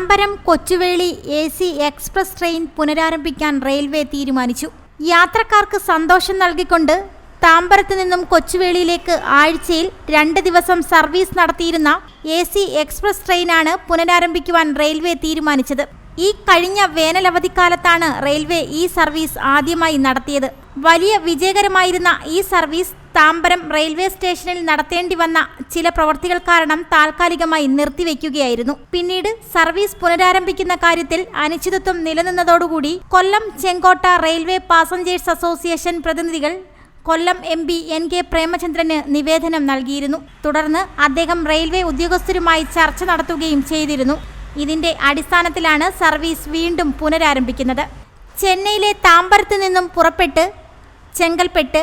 Tambaram Kochuveli A C express train പുനരാരംഭിക്കാൻ railway തീരുമാനിച്ചു. യാത്രക്കാർക്ക് സന്തോഷം നൽകിക്കൊണ്ട് താമ്പരത്ത് നിന്നും കൊച്ചുവേളിയിലേക്ക് ആഴ്ചയിൽ രണ്ട് ദിവസം സർവീസ് നടത്തിയിരുന്ന എ സി എക്സ്പ്രസ് ട്രെയിനാണ് പുനരാരംഭിക്കുവാൻ റെയിൽവേ തീരുമാനിച്ചത്. ഈ കഴിഞ്ഞ വേനലവധിക്കാലത്താണ് റെയിൽവേ ഈ സർവീസ് ആദ്യമായി നടത്തിയത്. വലിയ വിജയകരമായിരുന്ന ഈ സർവീസ് താമ്പരം റെയിൽവേ സ്റ്റേഷനിൽ നടത്തേണ്ടി വന്ന ചില പ്രവൃത്തികൾ കാരണം താൽക്കാലികമായി നിർത്തിവെക്കുകയായിരുന്നു. പിന്നീട് സർവീസ് പുനരാരംഭിക്കുന്ന കാര്യത്തിൽ അനിശ്ചിതത്വം നിലനിന്നതോടുകൂടി Kollam Chenkotta railway passengers association പ്രതിനിധികൾ Kollam M P N K പ്രേമചന്ദ്രന് നിവേദനം നൽകിയിരുന്നു. തുടർന്ന് അദ്ദേഹം റെയിൽവേ ഉദ്യോഗസ്ഥരുമായി ചർച്ച നടത്തുകയും ചെയ്തിരുന്നു. ഇതിന്റെ അടിസ്ഥാനത്തിലാണ് സർവീസ് വീണ്ടും പുനരാരംഭിക്കുന്നത്. ചെന്നൈയിലെ താമ്പരത്ത് നിന്നും പുറപ്പെട്ട് ചെങ്കൽപ്പെട്ട്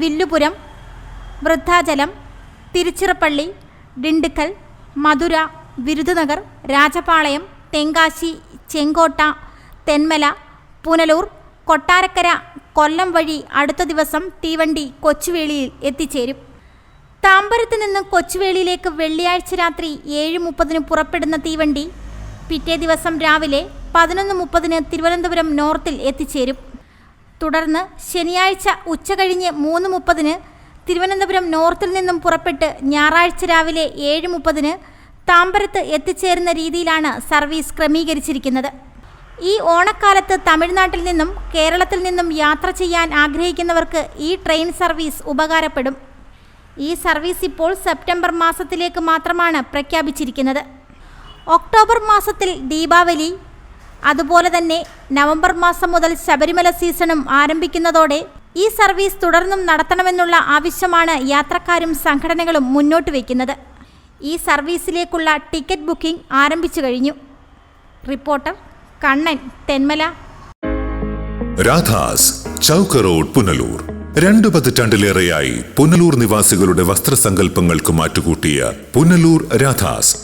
വില്ലുപുരം വൃദ്ധാചലം തിരുച്ചിറപ്പള്ളി ഡിണ്ടുക്കൽ മധുര വിരുദുനഗർ രാജപാളയം തെങ്കാശി ചെങ്കോട്ട തെന്മല പുനലൂർ കൊട്ടാരക്കര കൊല്ലം വഴി അടുത്ത ദിവസം തീവണ്ടി കൊച്ചുവേളിയിൽ എത്തിച്ചേരും. താമ്പരത്ത് നിന്ന് കൊച്ചുവേളിയിലേക്ക് വെള്ളിയാഴ്ച രാത്രി ഏഴ് മുപ്പതിന് പുറപ്പെടുന്ന തീവണ്ടി പിറ്റേ ദിവസം രാവിലെ പതിനൊന്ന് മുപ്പതിന് തിരുവനന്തപുരം നോർത്തിൽ എത്തിച്ചേരും. തുടർന്ന് ശനിയാഴ്ച ഉച്ചകഴിഞ്ഞ് മൂന്ന് മുപ്പതിന് തിരുവനന്തപുരം നോർത്തിൽ നിന്നും പുറപ്പെട്ട് ഞായറാഴ്ച രാവിലെ ഏഴ് മുപ്പതിന് താമ്പരത്ത് എത്തിച്ചേരുന്ന രീതിയിലാണ് സർവീസ് ക്രമീകരിച്ചിരിക്കുന്നത്. ഈ ഓണക്കാലത്ത് തമിഴ്നാട്ടിൽ നിന്നും കേരളത്തിൽ നിന്നും യാത്ര ചെയ്യാൻ ആഗ്രഹിക്കുന്നവർക്ക് ഈ ട്രെയിൻ സർവീസ് ഉപകാരപ്പെടും. ഈ സർവീസ് ഇപ്പോൾ സെപ്റ്റംബർ മാസത്തിലേക്ക് മാത്രമാണ് പ്രഖ്യാപിച്ചിരിക്കുന്നത്. ഒക്ടോബർ മാസത്തിൽ ദീപാവലി അതുപോലെ തന്നെ നവംബർ മാസം മുതൽ ശബരിമല സീസണും ആരംഭിക്കുന്നതോടെ ഈ സർവീസ് തുടർന്നും നടത്തണമെന്നുള്ള ആവശ്യമാണ് യാത്രക്കാരും സംഘടനകളും മുന്നോട്ട് വയ്ക്കുന്നത് ഈ സർവീസിലേക്കുള്ള ടിക്കറ്റ് ബുക്കിംഗ് ആരംഭിച്ചു കഴിഞ്ഞു. റിപ്പോർട്ടർ കണ്ണൻ തെന്മല. രാധാസ് ചൗക്കറോഡ് പുനലൂർ. രണ്ടു പതിറ്റാണ്ടിലേറെയായി പുനലൂർ നിവാസികളുടെ വസ്ത്രസങ്കല്പങ്ങൾക്ക് മാറ്റുകൂട്ടിയ പുനലൂർ രാധാസ്.